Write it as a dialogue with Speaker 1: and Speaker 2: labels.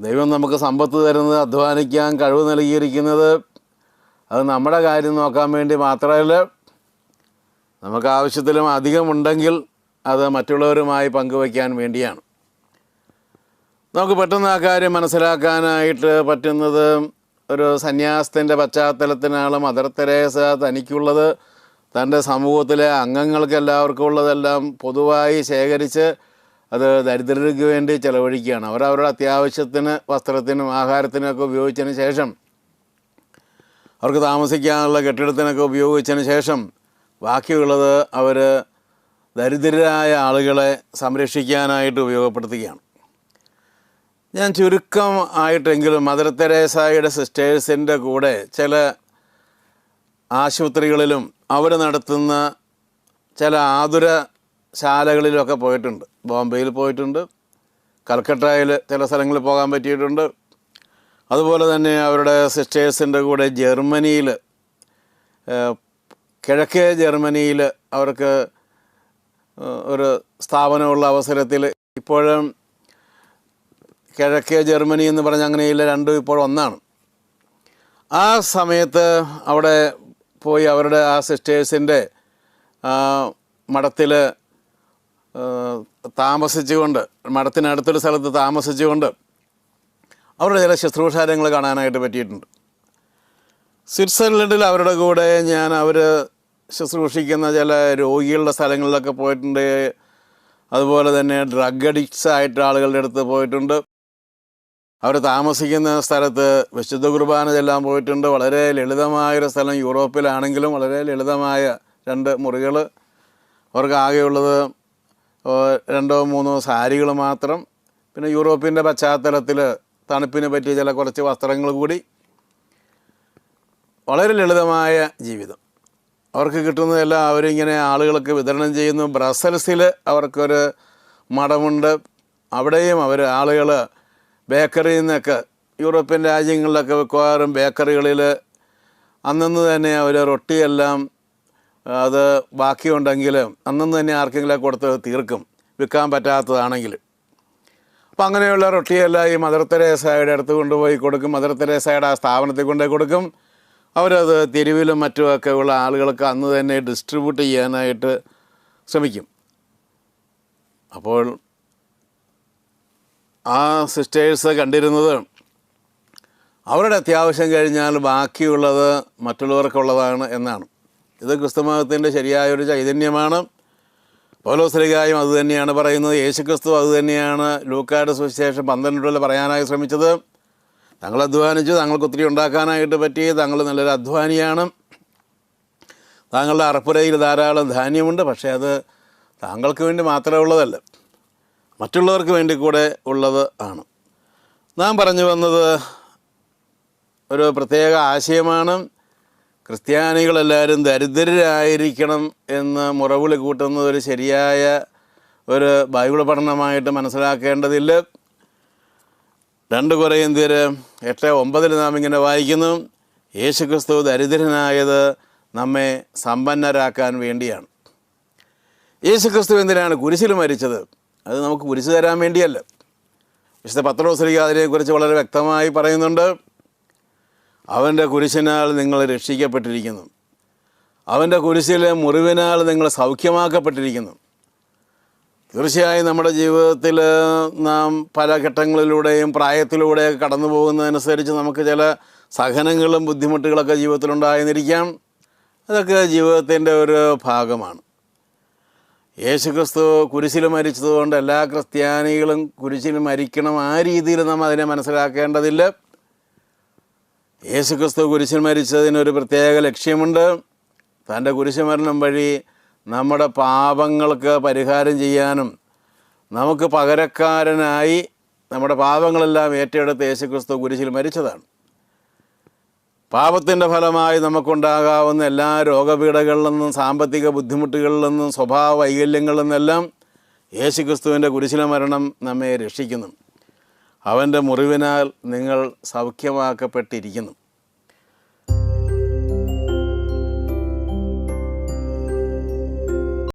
Speaker 1: ദൈവം നമുക്ക് സമ്പത്ത് തരുന്നത് അധ്വാനിക്കാൻ കഴിവ് നൽകിയിരിക്കുന്നത്. അത് നമ്മുടെ കാര്യം നോക്കാൻ വേണ്ടി മാത്രമല്ല നമുക്ക് ആവശ്യത്തിലും അധികമുണ്ടെങ്കിൽ അത് മറ്റുള്ളവരുമായി പങ്കുവയ്ക്കാൻ വേണ്ടിയാണ്. നമുക്ക് പെട്ടെന്ന് ആ കാര്യം മനസ്സിലാക്കാനായിട്ട് പറ്റുന്നത് ഒരു സന്യാസത്തിന്റെ പശ്ചാത്തലത്തിനാണ് മദർ തെരേസ തനിക്കുള്ളത്. തന്റെ സമൂഹത്തിലെ അംഗങ്ങൾക്കെല്ലാവർക്കും ഉള്ളതെല്ലാം പൊതുവായി ശേഖരിച്ച് അത് ദരിദ്രർക്ക് വേണ്ടി ചെലവഴിക്കുകയാണ്. അവർ അവരുടെ അത്യാവശ്യത്തിന് വസ്ത്രത്തിനും ആഹാരത്തിനൊക്കെ ഉപയോഗിച്ചതിന് ശേഷം അവർക്ക് താമസിക്കാനുള്ള കെട്ടിടത്തിനൊക്കെ ഉപയോഗിച്ചതിന് ശേഷം ബാക്കിയുള്ളത് അവർ ദരിദ്രരായ ആളുകളെ സംരക്ഷിക്കാനായിട്ട് ഉപയോഗപ്പെടുത്തുകയാണ്. ഞാൻ ചുരുക്കം ആയിട്ടെങ്കിലും മദർ തെരേസായുടെ സിസ്റ്റേഴ്സിന്റെ കൂടെ ചില ആശുപത്രികളിലും അവർ നടത്തുന്ന ചില ആതുര ശാലകളിലൊക്കെ പോയിട്ടുണ്ട്. ബോംബെയിൽ പോയിട്ടുണ്ട്. കൽക്കട്ടയിൽ ചില സ്ഥലങ്ങളിൽ പോകാൻ പറ്റിയിട്ടുണ്ട്. അതുപോലെ തന്നെ അവരുടെ സിസ്റ്റേഴ്സിന്റെ കൂടെ ജർമ്മനിയിൽ കിഴക്കേ ജർമ്മനിയിൽ അവർക്ക് ഒരു സ്ഥാപനമുള്ള അവസരത്തിൽ ഇപ്പോഴും കിഴക്കേ ജർമ്മനി എന്ന് പറഞ്ഞ അങ്ങനെയില്ല രണ്ടും ഇപ്പോൾ ഒന്നാണ്. ആ സമയത്ത് അവിടെ പോയി അവരുടെ ആ സിസ്റ്റേഴ്സിന്റെ മഠത്തിൽ താമസിച്ചുകൊണ്ട് മഠത്തിനടുത്തൊരു സ്ഥലത്ത് താമസിച്ചുകൊണ്ട് അവരുടെ ചില ശുശ്രൂഷാരങ്ങൾ കാണാനായിട്ട് പറ്റിയിട്ടുണ്ട്. സ്വിറ്റ്സർലൻഡിൽ അവരുടെ കൂടെ ഞാൻ അവർ ശുശ്രൂഷിക്കുന്ന ചില രോഗികളുടെ സ്ഥലങ്ങളിലൊക്കെ പോയിട്ടുണ്ട്. അതുപോലെ തന്നെ ഡ്രഗ് അഡിക്ട്സ് ആയിട്ട് ആളുകളുടെ അടുത്ത് പോയിട്ടുണ്ട്. അവർ താമസിക്കുന്ന സ്ഥലത്ത് വിശുദ്ധ കുർബാന ചെല്ലാൻ പോയിട്ടുണ്ട്. വളരെ ലളിതമായൊരു സ്ഥലം യൂറോപ്പിലാണെങ്കിലും വളരെ ലളിതമായ രണ്ട് മുറികൾ അവർക്ക് ആകെയുള്ളത് രണ്ടോ മൂന്നോ സാരികൾ മാത്രം. പിന്നെ യൂറോപ്പിന്റെ പശ്ചാത്തലത്തിൽ തണുപ്പിന് പറ്റിയ ചില കുറച്ച് വസ്ത്രങ്ങൾ കൂടി. വളരെ ലളിതമായ ജീവിതം. അവർക്ക് കിട്ടുന്നതെല്ലാം അവരിങ്ങനെ ആളുകൾക്ക് വിതരണം ചെയ്യുന്നു. ബ്രസൽസിൽ അവർക്കൊരു മഠമുണ്ട്. അവിടെയും അവർ ആളുകൾ ബേക്കറിയിൽ നിന്നൊക്കെ യൂറോപ്യൻ രാജ്യങ്ങളിലൊക്കെ മിക്കവാറും ബേക്കറികളിൽ അന്നു തന്നെ അവർ റൊട്ടിയെല്ലാം അത് ബാക്കിയുണ്ടെങ്കിൽ അന്നും തന്നെ ആർക്കെങ്കിലും കൊടുത്ത് തീർക്കും. വിൽക്കാൻ പറ്റാത്തതാണെങ്കിൽ. അപ്പം അങ്ങനെയുള്ള റൊട്ടിയെല്ലാം ഈ മദർ തെരേസയുടെ അടുത്ത് കൊണ്ടുപോയി കൊടുക്കും. മദർ തെരേസയുടെ ആ സ്ഥാപനത്തിൽ കൊണ്ടുപോയി കൊടുക്കും. അവരത് തെരുവിലും മറ്റുമൊക്കെ ഉള്ള ആളുകൾക്ക് അന്ന് തന്നെ ഡിസ്ട്രിബ്യൂട്ട് ചെയ്യാനായിട്ട് ശ്രമിക്കും. അപ്പോൾ ആ സിസ്റ്റേഴ്സ് കണ്ടിരുന്നത് അവരുടെ അത്യാവശ്യം കഴിഞ്ഞാൽ ബാക്കിയുള്ളത് മറ്റുള്ളവർക്കുള്ളതാണ് എന്നാണ്. ഇത് ക്രിസ്തുമതത്തിന്റെ ശരിയായൊരു ചൈതന്യമാണ്. പൗലോസ്ലികായും അത് തന്നെയാണ് പറയുന്നത്. യേശുക്രിസ്തു അത് തന്നെയാണ് ലൂക്കായുടെ സുവിശേഷം പന്ത്രണ്ടിൽ പറയാനായി ശ്രമിച്ചത്. തങ്ങൾ അധ്വാനിച്ചു തങ്ങൾക്ക് ഒത്തിരി ഉണ്ടാക്കാനായിട്ട് പറ്റി തങ്ങൾ നല്ലൊരു അധ്വാനിയാണ്. താങ്കളുടെ അറപ്പുരയിൽ ധാരാളം ധാന്യമുണ്ട് പക്ഷേ അത് താങ്കൾക്ക് വേണ്ടി മാത്രമേ ഉള്ളതല്ല. മറ്റുള്ളവർക്ക് വേണ്ടി കൂടെ ഉള്ളത് ആണ്. നാം പറഞ്ഞു വന്നത് ഒരു പ്രത്യേക ആശയമാണ്. ക്രിസ്ത്യാനികളെല്ലാവരും ദരിദ്രരായിരിക്കണം എന്ന് മുറവിളി കൂട്ടുന്നത് ഒരു ശരിയായ ഒരു ബൈബിൾ പഠനമായിട്ട് മനസ്സിലാക്കേണ്ടതില്ല. രണ്ട് കുറേന്ത്യർ എട്ട് ഒമ്പതിൽ നാം ഇങ്ങനെ വായിക്കുന്നു യേശുക്രിസ്തു ദരിദ്രനായത് നമ്മെ സമ്പന്നരാക്കാൻ വേണ്ടിയാണ്. യേശുക്രിസ്തു എന്തിനാണ് കുരിശിൽ മരിച്ചത്? അത് നമുക്ക് കുരിശ് തരാൻ വേണ്ടിയല്ല. വിശുദ്ധ പത്രോസ്ലിക അതിനെക്കുറിച്ച് വളരെ വ്യക്തമായി പറയുന്നുണ്ട്. അവന്റെ കുരിശിനാൽ നിങ്ങൾ രക്ഷിക്കപ്പെട്ടിരിക്കുന്നു. അവന്റെ കുരിശിലെ മുറിവിനാൽ നിങ്ങൾ സൗഖ്യമാക്കപ്പെട്ടിരിക്കുന്നു. തീർച്ചയായും നമ്മുടെ ജീവിതത്തിൽ നാം പല ഘട്ടങ്ങളിലൂടെയും പ്രായത്തിലൂടെയൊക്കെ കടന്നു പോകുന്നതനുസരിച്ച് നമുക്ക് ചില സഹനങ്ങളും ബുദ്ധിമുട്ടുകളൊക്കെ ജീവിതത്തിലുണ്ടായെന്നിരിക്കാം. അതൊക്കെ ജീവിതത്തിന്റെ ഒരു ഭാഗമാണ്. യേശുക്രിസ്തു കുരിശിൽ മരിച്ചതുകൊണ്ട് എല്ലാ ക്രിസ്ത്യാനികളും കുരിശിൽ മരിക്കണം ആ രീതിയിൽ നാം അതിനെ മനസ്സിലാക്കേണ്ടതില്ല. യേശുക്രിസ്തു കുരിശിൽ മരിച്ചതിനൊരു പ്രത്യേക ലക്ഷ്യമുണ്ട്. തന്റെ കുരിശുമരണം വഴി നമ്മുടെ പാപങ്ങൾക്ക് പരിഹാരം ചെയ്യാനും നമുക്ക് പകരക്കാരനായി നമ്മുടെ പാപങ്ങളെല്ലാം ഏറ്റെടുത്ത് യേശുക്രിസ്തു കുരിശിൽ മരിച്ചതാണ്. പാപത്തിന്റെ ഫലമായി നമുക്കുണ്ടാകാവുന്ന എല്ലാ രോഗപീഠകളിൽ നിന്നും സാമ്പത്തിക ബുദ്ധിമുട്ടുകളിൽ നിന്നും സ്വഭാവ വൈകല്യങ്ങളിൽ നിന്നെല്ലാം യേശുക്രിസ്തുവിന്റെ കുരിശില മരണം നമ്മെ രക്ഷിക്കുന്നു. അവന്റെ മുറിവിനാൽ നിങ്ങൾ സൗഖ്യമാക്കപ്പെട്ടിരിക്കുന്നു.